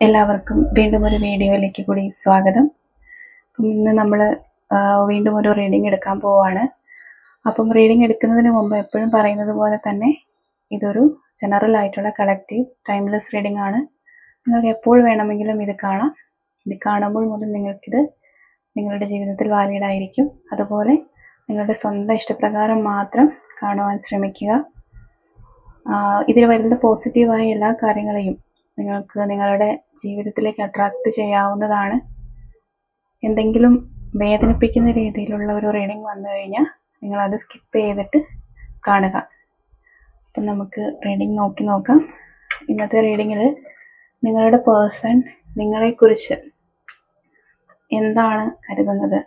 എല്ലാവർക്കും വീണ്ടും ഒരു വീഡിയോയിലേക്ക് കൂടി സ്വാഗതം. ഇന്ന് നമ്മൾ വീണ്ടും ഒരു റീഡിംഗ് എടുക്കാൻ പോവാണ്. അപ്പം റീഡിംഗ് എടുക്കുന്നതിന് മുമ്പ് എപ്പോഴും പറയുന്നത് പോലെ തന്നെ ഇതൊരു ജനറൽ ആയിട്ടുള്ള കളക്റ്റീവ് ടൈംലെസ് റീഡിംഗ് ആണ്. നിങ്ങൾക്ക് എപ്പോൾ വേണമെങ്കിലും ഇത് കാണാം. ഇത് കാണുമ്പോൾ മുതൽ നിങ്ങൾക്കിത് നിങ്ങളുടെ ജീവിതത്തിൽ വാലിഡ് ആയിരിക്കും. അതുപോലെ നിങ്ങളുടെ സ്വന്തം ഇഷ്ടപ്രകാരം മാത്രം കാണുവാൻ ശ്രമിക്കുക. ഇതിൽ വരുന്ന പോസിറ്റീവായ എല്ലാ കാര്യങ്ങളെയും നിങ്ങൾക്ക് നിങ്ങളുടെ ജീവിതത്തിലേക്ക് അട്രാക്ട് ചെയ്യാവുന്നതാണ്. എന്തെങ്കിലും വേദനിപ്പിക്കുന്ന രീതിയിലുള്ള ഒരു റീഡിംഗ് വന്നു കഴിഞ്ഞാൽ നിങ്ങളത് സ്കിപ്പ് ചെയ്തിട്ട് കാണുക. അപ്പം നമുക്ക് റീഡിംഗ് നോക്കി നോക്കാം. ഇന്നത്തെ റീഡിങ്ങിൽ നിങ്ങളുടെ പേഴ്സൺ നിങ്ങളെക്കുറിച്ച് എന്താണ് കരുതുന്നത്?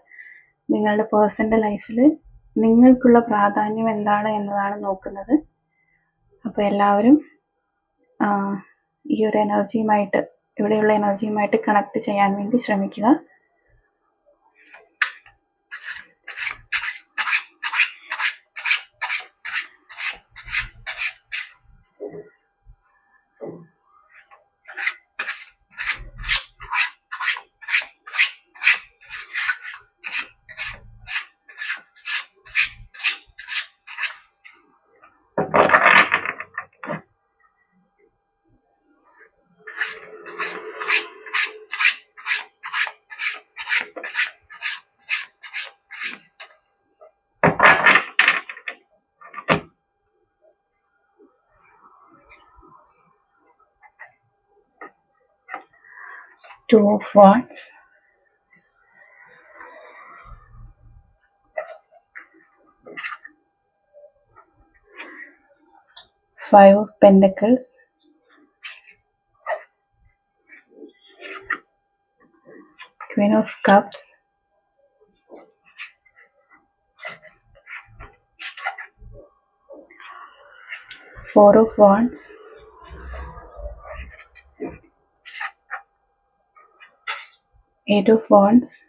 നിങ്ങളുടെ പേഴ്സന്റെ ലൈഫിൽ നിങ്ങൾക്കുള്ള പ്രാധാന്യം എന്താണ് എന്നതാണ് നോക്കുന്നത്. അപ്പോൾ എല്ലാവരും ഈ ഒരു എനർജിയുമായിട്ട് ഇവിടെയുള്ള എനർജിയുമായിട്ട് കണക്ട് ചെയ്യാൻ വേണ്ടി ശ്രമിക്കുക. Two of wands five of pentacles. Queen of cups. Four of wands eight of wands.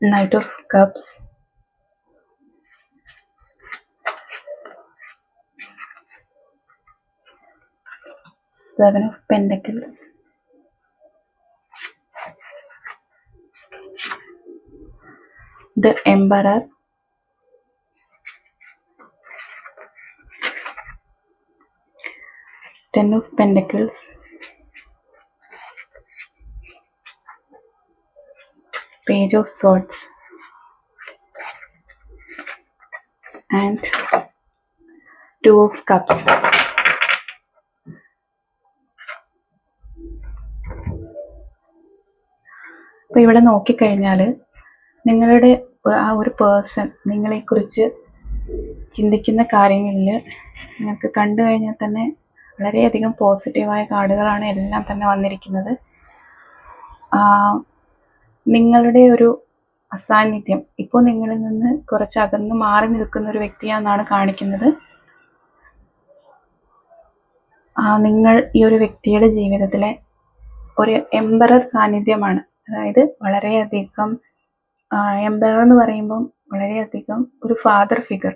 Knight of cups. Seven of pentacles. The emperor ten of pentacles. Page of swords. And two of cups. അപ്പൊ ഇവിടെ നോക്കിക്കഴിഞ്ഞാൽ നിങ്ങളുടെ ആ ഒരു person നിങ്ങളെക്കുറിച്ച് ചിന്തിക്കുന്ന കാര്യങ്ങളിൽ നിങ്ങൾക്ക് കണ്ടു കഴിഞ്ഞാൽ തന്നെ വളരെയധികം പോസിറ്റീവായ കാർഡുകളാണ് എല്ലാം തന്നെ വന്നിരിക്കുന്നത്. നിങ്ങളുടെ ഒരു അസാന്നിധ്യം. ഇപ്പോൾ നിങ്ങളിൽ നിന്ന് കുറച്ച് അകന്ന് മാറി നിൽക്കുന്ന ഒരു വ്യക്തിയാണെന്നാണ് കാണിക്കുന്നത്. നിങ്ങൾ ഈ ഒരു വ്യക്തിയുടെ ജീവിതത്തിലെ ഒരു എംബറർ സാന്നിധ്യമാണ്. അതായത് വളരെയധികം എംബറർ എന്ന് പറയുമ്പം വളരെയധികം ഒരു ഫാദർ ഫിഗർ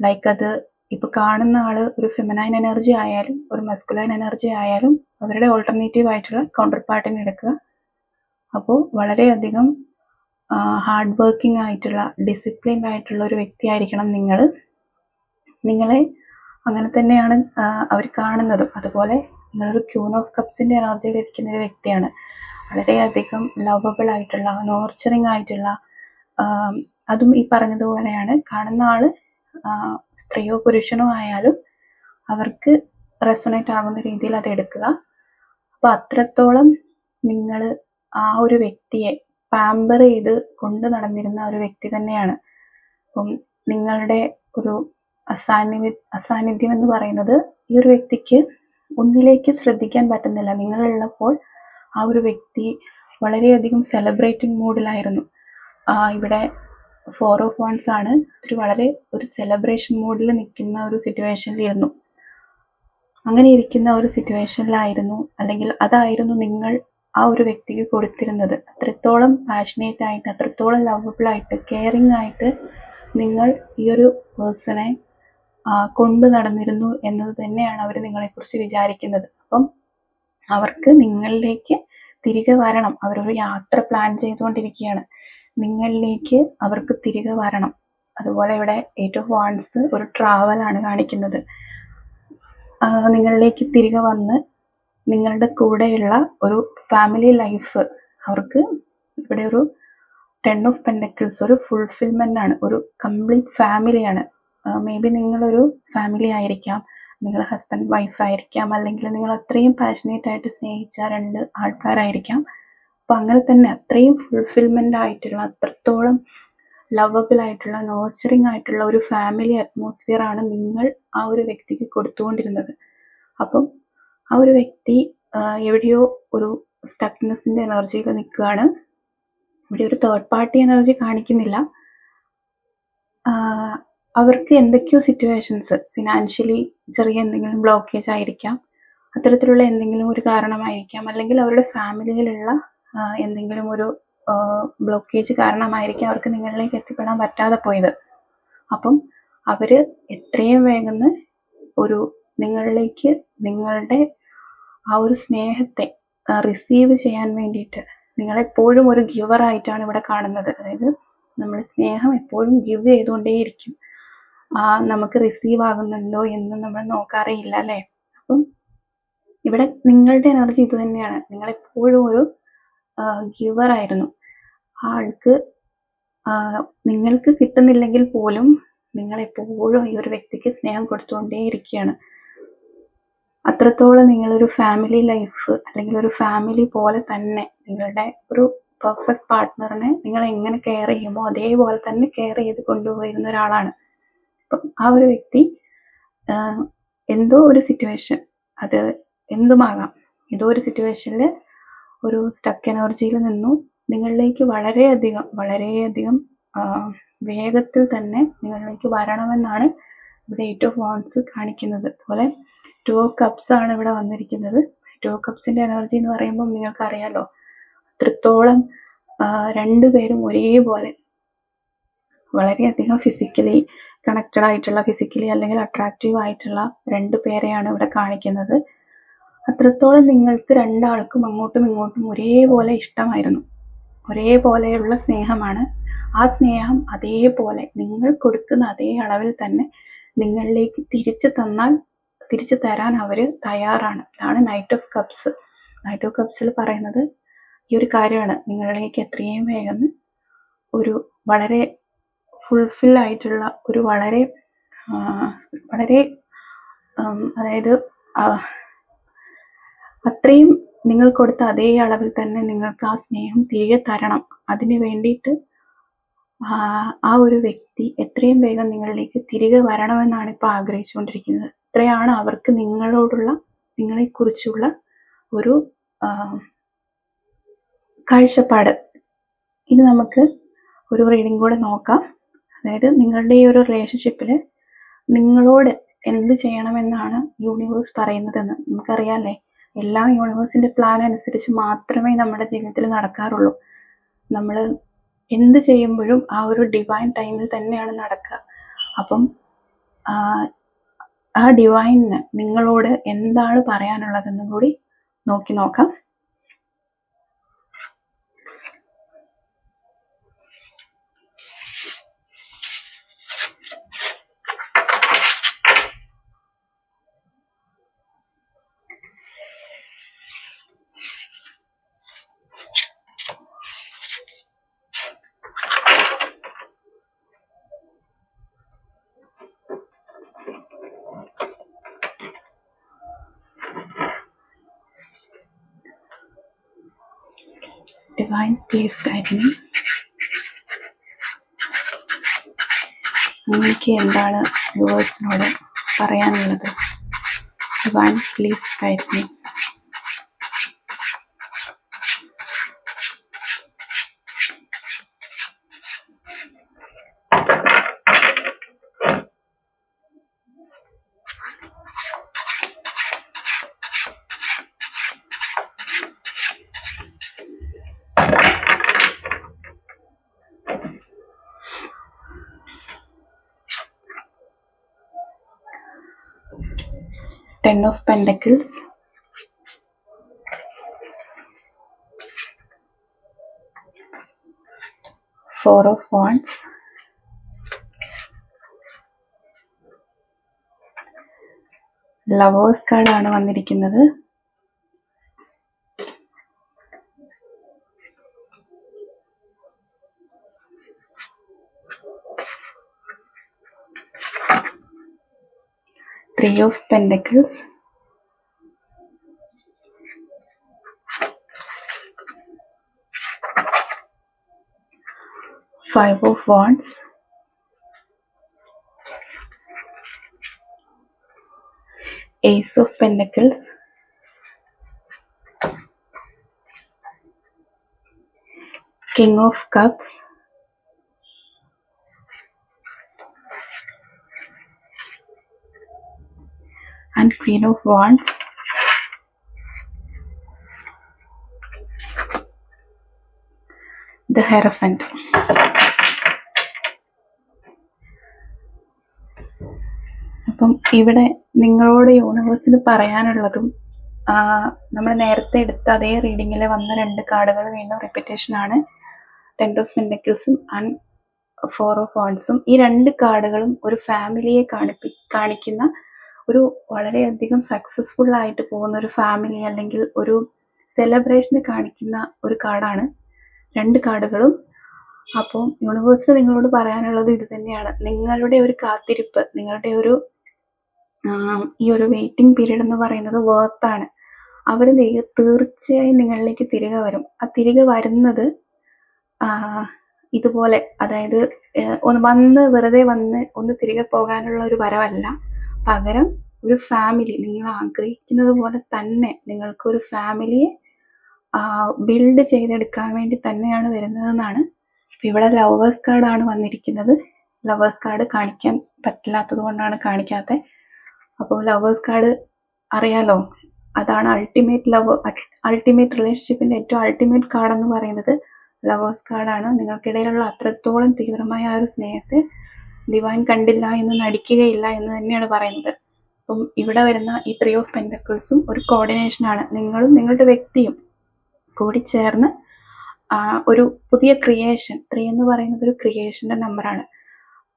ലൈക്ക് അത് ഇപ്പൊ കാണുന്ന ആൾ ഒരു ഫെമിനൈൻ എനർജി ആയാലും ഒരു മസ്കുലൈൻ എനർജി ആയാലും അവരുടെ ഓൾട്ടർനേറ്റീവ് ആയിട്ടുള്ള കൗണ്ടർ പാർട്ടിനെ എടുക്കുക. അപ്പോൾ വളരെയധികം ഹാർഡ് വർക്കിംഗ് ആയിട്ടുള്ള ഡിസിപ്ലിൻഡ് ആയിട്ടുള്ള ഒരു വ്യക്തിയായിരിക്കണം നിങ്ങൾ നിങ്ങളെ അങ്ങനെ തന്നെയാണ് അവർ കാണുന്നതും. അതുപോലെ നിങ്ങളൊരു ക്യൂൺ ഓഫ് കപ്സിന്റെ എനർജിയിലിരിക്കുന്ന ഒരു വ്യക്തിയാണ്. വളരെയധികം ലവബിൾ ആയിട്ടുള്ള നോർച്ചറിങ് ആയിട്ടുള്ള അതും ഈ പറഞ്ഞതുപോലെയാണ്. കാണുന്ന ആൾ ആ, സ്ത്രീയോ പുരുഷനോ ആയാലും അവർക്ക് റെസൊണേറ്റ് ആകുന്ന രീതിയിൽ അത് എടുക്കുക. അപ്പോൾ അത്രത്തോളം നിങ്ങൾ ആ ഒരു വ്യക്തിയെ പാമ്പർ ചെയ്ത് കൊണ്ട് നടന്നിരുന്ന ഒരു വ്യക്തി തന്നെയാണ്. അപ്പം നിങ്ങളുടെ ഒരു അസാന്നിധ്യ അസാന്നിധ്യം എന്ന് പറയുന്നത് ഈ ഒരു വ്യക്തിക്ക് ഒന്നിലേക്ക് ശ്രദ്ധിക്കാൻ പറ്റുന്നില്ല. നിങ്ങളുള്ളപ്പോൾ ആ ഒരു വ്യക്തി വളരെയധികം സെലിബ്രേറ്റിംഗ് മൂഡിലായിരുന്നു ഇവിടെ ഫോർ ഓഫ് വൺസ് ആണ്. ഒരു വളരെ ഒരു സെലിബ്രേഷൻ മൂഡിൽ നിൽക്കുന്ന ഒരു സിറ്റുവേഷനിലിരുന്നു അങ്ങനെ ഇരിക്കുന്ന ഒരു സിറ്റുവേഷനിലായിരുന്നു അല്ലെങ്കിൽ അതായിരുന്നു നിങ്ങൾ ആ ഒരു വ്യക്തിക്ക് കൊടുത്തിരുന്നത്. അത്രത്തോളം പാഷനേറ്റ് ആയിട്ട് അത്രത്തോളം ലവബിളായിട്ട് കെയറിങ് ആയിട്ട് നിങ്ങൾ ഈ ഒരു പേഴ്സണെ കൊണ്ടു നടന്നിരുന്നു എന്നത് തന്നെയാണ് അവർ നിങ്ങളെക്കുറിച്ച് വിചാരിക്കുന്നത്. അപ്പം അവർക്ക് നിങ്ങളിലേക്ക് തിരികെ വരണം. അവരൊരു യാത്ര പ്ലാൻ ചെയ്തുകൊണ്ടിരിക്കുകയാണ്. നിങ്ങളിലേക്ക് അവർക്ക് തിരികെ വരണം. അതുപോലെ ഇവിടെ എയ്റ്റ് ഓഫ് വാൺസ് ഒരു ആണ് കാണിക്കുന്നത്. നിങ്ങളിലേക്ക് തിരികെ വന്ന് നിങ്ങളുടെ കൂടെയുള്ള ഒരു ഫാമിലി ലൈഫ് അവർക്ക് ഇവിടെ ഒരു ടെൻ ഓഫ് പെൻഡക്കിൾസ് ഒരു ഫുൾഫിൽമെന്റ് ആണ് ഒരു കംപ്ലീറ്റ് ഫാമിലിയാണ് മേ ബി നിങ്ങളൊരു ഫാമിലി ആയിരിക്കാം നിങ്ങൾ ഹസ്ബൻഡ് വൈഫ് ആയിരിക്കാം അല്ലെങ്കിൽ നിങ്ങൾ അത്രയും പാഷനേറ്റ് ആയിട്ട് സ്നേഹിച്ച രണ്ട് ആൾക്കാരായിരിക്കാം. അപ്പം അങ്ങനെ തന്നെ അത്രയും ഫുൾഫിൽമെന്റ് ആയിട്ടുള്ള അത്രത്തോളം ലവബിൾ ആയിട്ടുള്ള നോച്ചറിങ് ആയിട്ടുള്ള ഒരു ഫാമിലി അറ്റ്മോസ്ഫിയർ ആണ് നിങ്ങൾ ആ ഒരു വ്യക്തിക്ക് കൊടുത്തുകൊണ്ടിരുന്നത്. അപ്പം ആ ഒരു വ്യക്തി എവിടെയോ ഒരു സ്റ്റക്നെസ്സിന്റെ എനർജിയിൽ നിൽക്കുകയാണ്. ഇവിടെ ഒരു തേർഡ് പാർട്ടി എനർജി കാണിക്കുന്നില്ല. അവർക്ക് എന്തൊക്കെയോ സിറ്റുവേഷൻസ് ഫിനാൻഷ്യലി ചെറിയ എന്തെങ്കിലും ബ്ലോക്കേജ് ആയിരിക്കാം. അത്തരത്തിലുള്ള എന്തെങ്കിലും ഒരു കാരണമായിരിക്കാം. അല്ലെങ്കിൽ അവരുടെ ഫാമിലിയിലുള്ള എന്തെങ്കിലും ഒരു ബ്ലോക്കേജ് കാരണമായിരിക്കും അവർക്ക് നിങ്ങളിലേക്ക് എത്തിപ്പെടാൻ പറ്റാതെ പോയത്. അപ്പം അവർ എത്രയും വേഗം ഒരു നിങ്ങളിലേക്ക് നിങ്ങളുടെ ആ ഒരു സ്നേഹത്തെ റിസീവ് ചെയ്യാൻ വേണ്ടിയിട്ട് നിങ്ങളെപ്പോഴും ഒരു ഗിവറായിട്ടാണ് ഇവിടെ കാണുന്നത്. അതായത് നമ്മൾ സ്നേഹം എപ്പോഴും ഗിവ് ചെയ്തുകൊണ്ടേയിരിക്കും. ആ നമുക്ക് റിസീവ് ആകുന്നുണ്ടോ എന്ന് നമ്മൾ നോക്കാറേയില്ല അല്ലേ? അപ്പം ഇവിടെ നിങ്ങളുടെ എനർജി ഇത് തന്നെയാണ്. നിങ്ങളെപ്പോഴും ഒരു ഗിവർ ആയിരുന്നു. ആൾക്ക് നിങ്ങൾക്ക് കിട്ടുന്നില്ലെങ്കിൽ പോലും നിങ്ങൾ എപ്പോഴും ഈ ഒരു വ്യക്തിക്ക് സ്നേഹം കൊടുത്തുകൊണ്ടേയിരിക്കുകയാണ്. അത്രത്തോളം നിങ്ങളൊരു ഫാമിലി ലൈഫ് അല്ലെങ്കിൽ ഒരു ഫാമിലി പോലെ തന്നെ നിങ്ങളുടെ ഒരു പെർഫെക്റ്റ് പാർട്ട്ണറിനെ നിങ്ങൾ എങ്ങനെ കെയർ ചെയ്യുമോ അതേപോലെ തന്നെ കെയർ ചെയ്ത് കൊണ്ടുപോയിരുന്ന ഒരാളാണ്. അപ്പം ആ ഒരു വ്യക്തി എന്തോ ഒരു സിറ്റുവേഷൻ അത് എന്തുമാകാം? ഏതോ ഒരു സിറ്റുവേഷനിൽ ഒരു സ്റ്റക്ക് എനർജിയിൽ നിന്നും. നിങ്ങളിലേക്ക് വളരെയധികം വളരെയധികം വേഗത്തിൽ തന്നെ നിങ്ങളിലേക്ക് വരണമെന്നാണ് ഇവിടെ എയ്റ്റ് ഓഫ് വാൺസ് കാണിക്കുന്നത്. അതുപോലെ ടു ഓഫ് കപ്സ് ആണ് ഇവിടെ വന്നിരിക്കുന്നത്. ടു ഓഫ് കപ്സിന്റെ എനർജി എന്ന് പറയുമ്പോൾ നിങ്ങൾക്ക് അറിയാലോ അത്രത്തോളം രണ്ടുപേരും ഒരേപോലെ വളരെയധികം ഫിസിക്കലി കണക്റ്റഡ് ആയിട്ടുള്ള ഫിസിക്കലി അല്ലെങ്കിൽ അട്രാക്റ്റീവ് ആയിട്ടുള്ള രണ്ടു പേരെയാണ് ഇവിടെ കാണിക്കുന്നത്. അത്രത്തോളം നിങ്ങൾക്ക് രണ്ടാൾക്കും അങ്ങോട്ടും ഇങ്ങോട്ടും ഒരേപോലെ ഇഷ്ടമായിരുന്നു. ഒരേപോലെയുള്ള സ്നേഹമാണ്. ആ സ്നേഹം അതേപോലെ നിങ്ങൾ കൊടുക്കുന്ന അതേ അളവിൽ തന്നെ നിങ്ങളിലേക്ക് തിരിച്ചു തന്നാൽ തിരിച്ചു തരാൻ അവർ തയ്യാറാണ്. അതാണ് knight of cups knight of കപ്സിൽ പറയുന്നത് ഈ ഒരു കാര്യമാണ്. നിങ്ങളിലേക്ക് എത്രയും വേഗം ഒരു വളരെ ഫുൾഫിൽ ആയിട്ടുള്ള ഒരു വളരെ വളരെ അതായത് അത്രയും നിങ്ങൾ കൊടുത്ത അതേ അളവിൽ തന്നെ നിങ്ങൾക്ക് ആ സ്നേഹം തിരികെ തരണം. അതിന് വേണ്ടിയിട്ട് ആ ഒരു വ്യക്തി എത്രയും വേഗം നിങ്ങളിലേക്ക് തിരികെ വരണമെന്നാണ് ഇപ്പോൾ ആഗ്രഹിച്ചുകൊണ്ടിരിക്കുന്നത്. ഇത്രയാണ് അവർക്ക് നിങ്ങളോടുള്ള നിങ്ങളെക്കുറിച്ചുള്ള ഒരു കാഴ്ചപ്പാട്. ഇനി നമുക്ക് ഒരു റീഡിംഗ് കൂടെ നോക്കാം. അതായത് നിങ്ങളുടെ ഈ ഒരു റിലേഷൻഷിപ്പിൽ നിങ്ങളോട് എന്ത് ചെയ്യണമെന്നാണ് യൂണിവേഴ്സ് പറയുന്നതെന്ന്. നമുക്കറിയാമല്ലേ എല്ലാം യൂണിവേഴ്സിന്റെ പ്ലാൻ അനുസരിച്ച് മാത്രമേ നമ്മുടെ ജീവിതത്തിൽ നടക്കാറുള്ളൂ. നമ്മൾ എന്ത് ചെയ്യുമ്പോഴും ആ ഒരു ഡിവൈൻ ടൈമിൽ തന്നെയാണ് നടക്കുക. അപ്പം ആ, ഡിവൈനിന് നിങ്ങളോട് എന്താണ് പറയാനുള്ളതെന്നും കൂടി നോക്കി നോക്കാം. ഡിവൈൻ പ്ലീസ് ഗൈഡ് മീ നിങ്ങൾക്ക് എന്താണ് വ്യൂവേഴ്സിനോട് പറയാനുള്ളത്? Divine please guide ten of pentacles four of wands lovers കാർഡാണ് വന്നിരിക്കുന്നത് Three of Pentacles. Five of Wands. Ace of Pentacles. King of Cups. Queen of wands. The hierophant. അപ്പം ഇവിടെ നിങ്ങളോട് യൂണിവേഴ്സിന് പറയാനുള്ളതും നമ്മൾ നേരത്തെ എടുത്ത അതേ റീഡിങ്ങിൽ വന്ന രണ്ട് കാർഡുകൾ വീണ്ടും റിപ്പീറ്റേഷൻ ആണ്. ടെൻ ഓഫ് പെൻഡക്കിൾസും ആൻഡ് ഫോർ ഓഫ് ഓൺസും ഈ രണ്ട് കാർഡുകളും ഒരു ഫാമിലിയെ കാണിപ്പി കാണിക്കുന്ന ഒരു വളരെയധികം സക്സസ്ഫുൾ ആയിട്ട് പോകുന്ന ഒരു ഫാമിലി അല്ലെങ്കിൽ ഒരു സെലിബ്രേഷന് കാണിക്കുന്ന ഒരു കാർഡാണ്. രണ്ട് കാർഡുകളും. അപ്പോൾ യൂണിവേഴ്സിന് നിങ്ങളോട് പറയാനുള്ളത് ഇത് തന്നെയാണ്. നിങ്ങളുടെ ഒരു കാത്തിരിപ്പ് നിങ്ങളുടെ ഒരു ഈ ഒരു വെയിറ്റിംഗ് പീരീഡ് എന്ന് പറയുന്നത് വേർത്താണ് അവർ തീർച്ചയായും നിങ്ങളിലേക്ക് തിരികെ വരും. ആ തിരികെ വരുന്നത് ഇതുപോലെ അതായത് ഒന്ന് വന്ന് വെറുതെ വന്ന് ഒന്ന് തിരികെ പോകാനുള്ള ഒരു വരവല്ല. പകരം ഒരു ഫാമിലി നിങ്ങൾ ആഗ്രഹിക്കുന്നത് പോലെ തന്നെ നിങ്ങൾക്ക് ഒരു ഫാമിലിയെ ബിൽഡ് ചെയ്തെടുക്കാൻ വേണ്ടി തന്നെയാണ് വരുന്നതെന്നാണ് ഇപ്പൊ ഇവിടെ ലവേഴ്സ് കാർഡാണ് വന്നിരിക്കുന്നത്. ലവേഴ്സ് കാർഡ് കാണിക്കാൻ പറ്റില്ലാത്തത് കൊണ്ടാണ് കാണിക്കാത്തത് അപ്പോൾ ലവേഴ്സ് കാർഡ് അറിയാലോ? അതാണ് അൾട്ടിമേറ്റ് ലവ് അൾട്ടിമേറ്റ് റിലേഷൻഷിപ്പിന്റെ ഏറ്റവും അൾട്ടിമേറ്റ് കാർഡ് എന്ന് പറയുന്നത്. ലവേഴ്സ് കാർഡാണ് നിങ്ങൾക്കിടയിലുള്ള അത്രത്തോളം തീവ്രമായ ആ ഒരു സ്നേഹത്തെ ഡിവൈൻ കണ്ടില്ല എന്ന് നടിക്കുകയില്ല എന്ന് തന്നെയാണ് പറയുന്നത്. അപ്പം ഇവിടെ വരുന്ന ഈ ത്രീ ഓഫ് പെന്റക്കിൾസും ഒരു കോർഡിനേഷനാണ് നിങ്ങളും നിങ്ങളുടെ വ്യക്തിയും കൂടി ചേർന്ന് ഒരു പുതിയ ക്രിയേഷൻ ത്രീ എന്ന് പറയുന്നത് ഒരു ക്രിയേഷന്റെ നമ്പറാണ്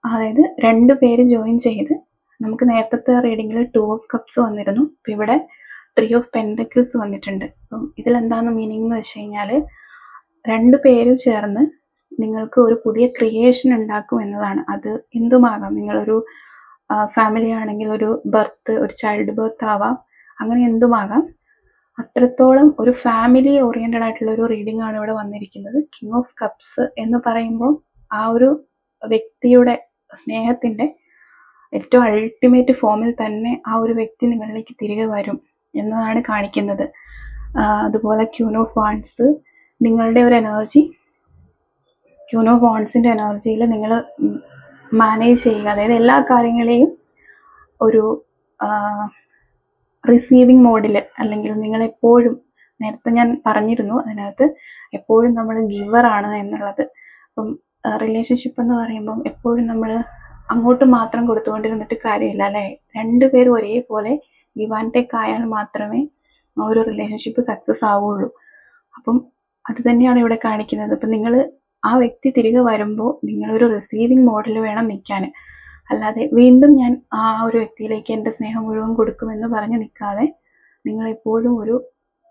അതായത് രണ്ട് പേര് ജോയിൻ ചെയ്ത് നമുക്ക് നേരത്തെ റീഡിങ്ങിൽ ടു ഓഫ് കപ്സ് വന്നിരുന്നു. ഇപ്പം ഇവിടെ ത്രീ ഓഫ് പെൻഡക്കിൾസ് വന്നിട്ടുണ്ട്. അപ്പം ഇതിലെന്താണ് മീനിങ് എന്ന് വെച്ച് കഴിഞ്ഞാൽ രണ്ട് പേരും ചേർന്ന് നിങ്ങൾക്ക് ഒരു പുതിയ ക്രിയേഷൻ ഉണ്ടാക്കും എന്നതാണ്. അത് എന്തുമാകാം? നിങ്ങളൊരു ഫാമിലി ആണെങ്കിൽ ഒരു ബർത്ത് ഒരു ചൈൽഡ് ബർത്ത് ആവാം. അങ്ങനെ എന്തുമാകാം? അത്രത്തോളം ഒരു ഫാമിലി ഓറിയന്റഡ് ആയിട്ടുള്ള ഒരു റീഡിംഗ് ആണ് ഇവിടെ വന്നിരിക്കുന്നത്. കിങ് ഓഫ് കപ്സ് എന്ന് പറയുമ്പോൾ ആ ഒരു വ്യക്തിയുടെ സ്നേഹത്തിന്റെ ഏറ്റവും അൾട്ടിമേറ്റ് ഫോമിൽ തന്നെ ആ ഒരു വ്യക്തി നിങ്ങളിലേക്ക് തിരികെ വരും എന്നതാണ് കാണിക്കുന്നത്. അതുപോലെ ക്യൂൻ ഓഫ് വാൺസ് നിങ്ങളുടെ ഒരു എനർജി ക്യൂൻ ബോൺസിന്റെ എനർജിയിൽ നിങ്ങൾ മാനേജ് ചെയ്യുക. അതായത് എല്ലാ കാര്യങ്ങളെയും ഒരു റിസീവിങ് മോഡിൽ അല്ലെങ്കിൽ നിങ്ങൾ എപ്പോഴും നേരത്തെ ഞാൻ പറഞ്ഞിരുന്നു അതിനകത്ത് എപ്പോഴും നമ്മൾ ഗിവർ ആണ് എന്നുള്ളത്. അപ്പം റിലേഷൻഷിപ്പ് എന്ന് പറയുമ്പം എപ്പോഴും നമ്മൾ അങ്ങോട്ട് മാത്രം കൊടുത്തുകൊണ്ടിരുന്നിട്ട് കാര്യമില്ല അല്ലേ? രണ്ടുപേരും ഒരേപോലെ ഗിവ് ആൻഡ് ടേക്ക് ആയാൽ മാത്രമേ ആ ഒരു റിലേഷൻഷിപ്പ് സക്സസ് ആവുള്ളൂ. അപ്പം അത് തന്നെയാണ് ഇവിടെ കാണിക്കുന്നത്. അപ്പം നിങ്ങൾ ആ വ്യക്തി തിരികെ വരുമ്പോൾ നിങ്ങളൊരു റിസീവിങ് മോഡൽ വേണം നിൽക്കാൻ അല്ലാതെ വീണ്ടും ഞാൻ ആ ഒരു വ്യക്തിയിലേക്ക് എന്റെ സ്നേഹം മുഴുവൻ കൊടുക്കുമെന്ന് പറഞ്ഞ് നിൽക്കാതെ നിങ്ങളെപ്പോഴും ഒരു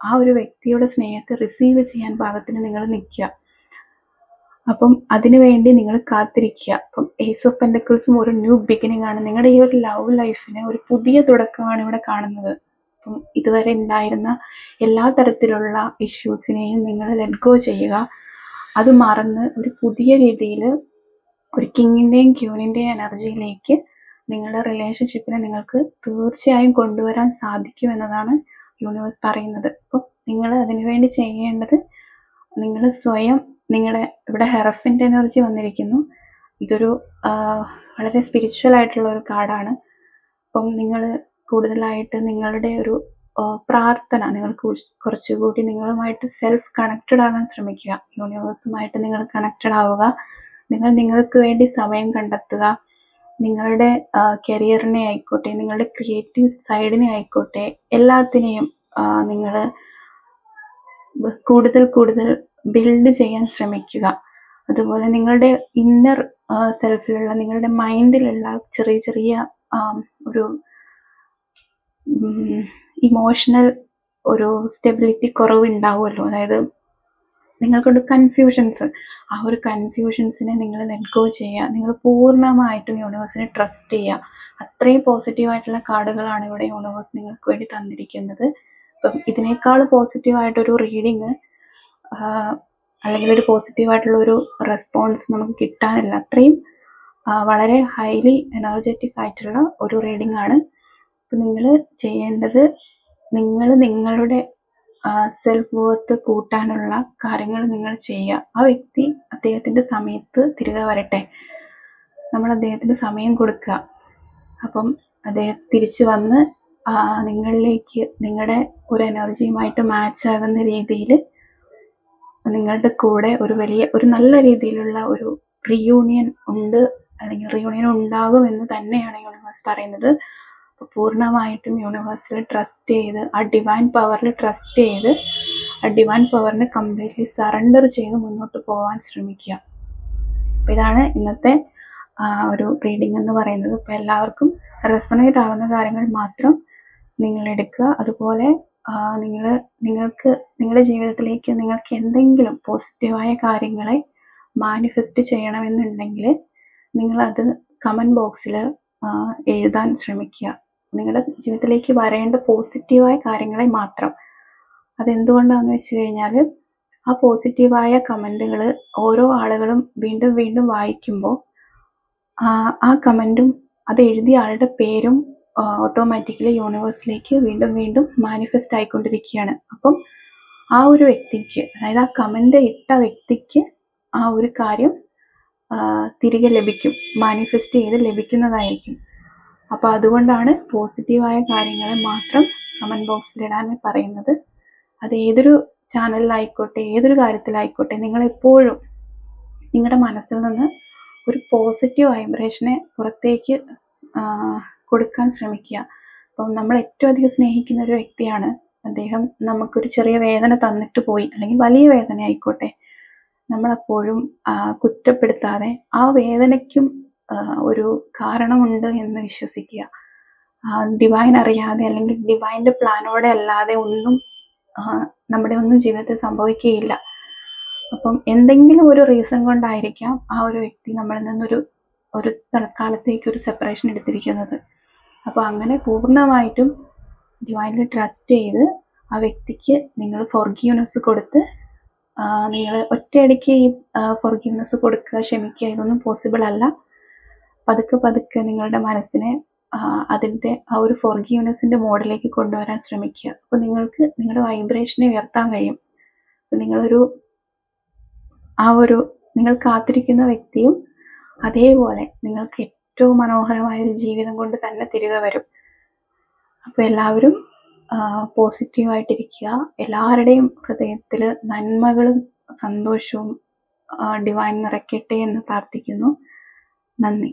ആ ഒരു വ്യക്തിയുടെ സ്നേഹത്തെ റിസീവ് ചെയ്യാൻ പാകത്തിന് നിങ്ങൾ നിൽക്കുക അപ്പം അതിനു വേണ്ടി നിങ്ങൾ കാത്തിരിക്കുക അപ്പം ഏസ് ഓഫ് പെൻഡക്കിൾസും ഒരു ന്യൂ ബിഗിനിങ് ആണ്. നിങ്ങളുടെ ഈ ഒരു ലവ് ലൈഫിന് ഒരു പുതിയ തുടക്കമാണ് ഇവിടെ കാണുന്നത്. അപ്പം ഇതുവരെ ഉണ്ടായിരുന്ന എല്ലാ തരത്തിലുള്ള ഇഷ്യൂസിനെയും നിങ്ങൾ ലെറ്റ് ഗോ ചെയ്യുക. അത് മറന്ന് ഒരു പുതിയ രീതിയിൽ ഒരു കിങ്ങിന്റെയും ക്യൂനിന്റെയും എനർജിയിലേക്ക് നിങ്ങളുടെ റിലേഷൻഷിപ്പിനെ നിങ്ങൾക്ക് തീർച്ചയായും കൊണ്ടുവരാൻ സാധിക്കും എന്നതാണ് യൂണിവേഴ്സ് പറയുന്നത്. അപ്പോൾ നിങ്ങൾ അതിനുവേണ്ടി ചെയ്യേണ്ടത് നിങ്ങൾ സ്വയം നിങ്ങളുടെ ഇവിടെ ഹെറഫിന്റെ എനർജി വന്നിരിക്കുന്നു. ഇതൊരു വളരെ സ്പിരിച്വൽ ആയിട്ടുള്ള ഒരു കാർഡാണ്. അപ്പം നിങ്ങൾ കൂടുതലായിട്ട് നിങ്ങളുടെ ഒരു പ്രാർത്ഥന. നിങ്ങൾ കുറച്ച് കുറച്ചുകൂടി നിങ്ങളുമായിട്ട് സെൽഫ് കണക്റ്റഡ് ആകാൻ ശ്രമിക്കുക. യൂണിവേഴ്സുമായിട്ട് നിങ്ങൾ കണക്റ്റഡ് ആവുക. നിങ്ങൾ നിങ്ങൾക്ക് വേണ്ടി സമയം കണ്ടെത്തുക. നിങ്ങളുടെ കരിയറിനെ ആയിക്കോട്ടെ നിങ്ങളുടെ ക്രിയേറ്റീവ് സൈഡിനെ ആയിക്കോട്ടെ എല്ലാത്തിനെയും നിങ്ങൾ കൂടുതൽ കൂടുതൽ ബിൽഡ് ചെയ്യാൻ ശ്രമിക്കുക. അതുപോലെ നിങ്ങളുടെ ഇന്നർ സെൽഫിലുള്ള നിങ്ങളുടെ മൈൻഡിലുള്ള ചെറിയ ചെറിയ ഒരു ഇമോഷണൽ ഒരു സ്റ്റെബിലിറ്റി കുറവ് ഉണ്ടാവുമല്ലോ അതായത് നിങ്ങൾക്കുണ്ട് കൺഫ്യൂഷൻസ് ആ ഒരു കൺഫ്യൂഷൻസിനെ നിങ്ങൾ ലെറ്റ് ചെയ്യുക. നിങ്ങൾ പൂർണമായിട്ടും യൂണിവേഴ്സിനെ ട്രസ്റ്റ് ചെയ്യുക. അത്രയും പോസിറ്റീവായിട്ടുള്ള കാർഡുകളാണ് ഇവിടെ യൂണിവേഴ്സ് നിങ്ങൾക്ക് വേണ്ടി തന്നിരിക്കുന്നത്. അപ്പം ഇതിനേക്കാൾ പോസിറ്റീവായിട്ടൊരു റീഡിങ് അല്ലെങ്കിൽ ഒരു പോസിറ്റീവായിട്ടുള്ള ഒരു റെസ്പോൺസ് നമുക്ക് കിട്ടാനില്ല. അത്രയും വളരെ ഹൈലി എനർജറ്റിക് ആയിട്ടുള്ള ഒരു റീഡിംഗ് ആണ്. നിങ്ങൾ ചെയ്യേണ്ടത് നിങ്ങൾ നിങ്ങളുടെ സെൽഫ് വർത്ത് കൂട്ടാനുള്ള കാര്യങ്ങൾ നിങ്ങൾ ചെയ്യുക. ആ വ്യക്തി അദ്ദേഹത്തിന്റെ സമയത്ത് തിരികെ വരട്ടെ. നമ്മൾ അദ്ദേഹത്തിന് സമയം കൊടുക്കുക. അപ്പം അദ്ദേഹം തിരിച്ചു വന്ന് നിങ്ങളിലേക്ക് നിങ്ങളുടെ ഒരു എനർജിയുമായിട്ട് മാച്ച് ആകുന്ന രീതിയിൽ നിങ്ങളുടെ കൂടെ ഒരു വലിയ ഒരു നല്ല രീതിയിലുള്ള ഒരു റിയൂണിയൻ ഉണ്ട് അല്ലെങ്കിൽ റിയൂണിയൻ ഉണ്ടാകും എന്ന് തന്നെയാണ് യൂണിവേഴ്സ് പറയുന്നത്. പൂർണമായിട്ടും യൂണിവേഴ്സിൽ ട്രസ്റ്റ് ചെയ്ത് ആ ഡിവൈൻ പവറിൽ ട്രസ്റ്റ് ചെയ്ത് ആ ഡിവൈൻ പവറിന് കംപ്ലീറ്റ്ലി സറണ്ടർ ചെയ്ത് മുന്നോട്ട് പോകാൻ ശ്രമിക്കുക. അപ്പോൾ ഇതാണ് ഇന്നത്തെ ഒരു റീഡിംഗ് എന്ന് പറയുന്നത്. ഇപ്പോൾ എല്ലാവർക്കും റെസണേറ്റ് ആകുന്ന കാര്യങ്ങൾ മാത്രം നിങ്ങൾ എടുക്കുക. അതുപോലെ നിങ്ങൾ നിങ്ങൾക്ക് നിങ്ങളുടെ ജീവിതത്തിലേക്ക് നിങ്ങൾക്ക് എന്തെങ്കിലും പോസിറ്റീവായ കാര്യങ്ങളെ മാനിഫെസ്റ്റ് ചെയ്യണമെന്നുണ്ടെങ്കിൽ നിങ്ങളത് കമന്റ് ബോക്സിൽ എഴുതാൻ ശ്രമിക്കുക. നിങ്ങളുടെ ജീവിതത്തിലേക്ക് വരേണ്ട പോസിറ്റീവായ കാര്യങ്ങളെ മാത്രം. അതെന്തുകൊണ്ടാണെന്ന് വെച്ച് കഴിഞ്ഞാൽ ആ പോസിറ്റീവായ കമന്റുകൾ ഓരോ ആളുകളും വീണ്ടും വീണ്ടും വായിക്കുമ്പോൾ ആ കമന്റും അത് എഴുതിയ ആളുടെ പേരും ഓട്ടോമാറ്റിക്കലി യൂണിവേഴ്സിലേക്ക് വീണ്ടും വീണ്ടും മാനിഫെസ്റ്റ് ആയിക്കൊണ്ടിരിക്കുകയാണ്. അപ്പം ആ ഒരു വ്യക്തിക്ക് അതായത് ആ കമന്റ് ഇട്ട വ്യക്തിക്ക് ആ ഒരു കാര്യം തിരികെ ലഭിക്കും. മാനിഫെസ്റ്റ് ചെയ്ത് ലഭിക്കുന്നതായിരിക്കും. അപ്പോൾ അതുകൊണ്ടാണ് പോസിറ്റീവായ കാര്യങ്ങളെ മാത്രം കമന്റ് ബോക്സിൽ ഇടാൻ പറയുന്നത്. അത് ഏതൊരു ചാനലിലായിക്കോട്ടെ ഏതൊരു കാര്യത്തിലായിക്കോട്ടെ നിങ്ങൾ എപ്പോഴും നിങ്ങളുടെ മനസ്സിൽ നിന്ന് ഒരു പോസിറ്റീവ് വൈബ്രേഷനെ പുറത്തേക്ക് കൊടുക്കാൻ ശ്രമിക്കുക. അപ്പം നമ്മൾ ഏറ്റവും അധികം സ്നേഹിക്കുന്ന ഒരു വ്യക്തിയാണ്. അദ്ദേഹം നമുക്കൊരു ചെറിയ വേദന തന്നിട്ട് പോയി അല്ലെങ്കിൽ വലിയ വേദന ആയിക്കോട്ടെ നമ്മളെപ്പോഴും കുറ്റപ്പെടുത്താതെ ആ വേദനയ്ക്കും ഒരു കാരണമുണ്ട് എന്ന് വിശ്വസിക്കുക. ഡിവൈൻ അറിയാതെ അല്ലെങ്കിൽ ഡിവൈന്റെ പ്ലാനോടെ അല്ലാതെ ഒന്നും നമ്മുടെ ഒന്നും ജീവിതത്തിൽ സംഭവിക്കുകയില്ല. അപ്പം എന്തെങ്കിലും ഒരു റീസൺ കൊണ്ടായിരിക്കാം ആ ഒരു വ്യക്തി നമ്മളിൽ നിന്നൊരു ഒരു തൽക്കാലത്തേക്ക് ഒരു സെപ്പറേഷൻ എടുത്തിരിക്കുന്നത്. അപ്പോൾ അങ്ങനെ പൂർണമായിട്ടും ഡിവൈനിൽ ട്രസ്റ്റ് ചെയ്ത് ആ വ്യക്തിക്ക് നിങ്ങൾ ഫോർഗീവ്നെസ് കൊടുത്ത് നിങ്ങൾ ഒറ്റയടിക്ക് ഈ ഫോർഗീവ്നെസ് കൊടുക്കുക ക്ഷമിക്കുക ഇതൊന്നും പോസിബിൾ അല്ല. പതുക്കെ പതുക്കെ നിങ്ങളുടെ മനസ്സിനെ അതിന്റെ ആ ഒരു ഫോർഗീവ്നെസ്സിന്റെ മോഡിലേക്ക് കൊണ്ടുവരാൻ ശ്രമിക്കുക. അപ്പോൾ നിങ്ങൾക്ക് നിങ്ങളുടെ വൈബ്രേഷനെ ഉയർത്താൻ കഴിയും. നിങ്ങളൊരു ആ ഒരു നിങ്ങൾ കാത്തിരിക്കുന്ന വ്യക്തിയും അതേപോലെ നിങ്ങൾക്ക് ഏറ്റവും മനോഹരമായ ഒരു ജീവിതം കൊണ്ട് തന്നെ തിരികെ വരും. അപ്പോൾ എല്ലാവരും പോസിറ്റീവായിട്ടിരിക്കുക എല്ലാവരുടെയും ഹൃദയത്തിൽ നന്മകളും സന്തോഷവും ഡിവൈൻ നിറയ്ക്കട്ടെ എന്ന് പ്രാർത്ഥിക്കുന്നു. നന്ദി.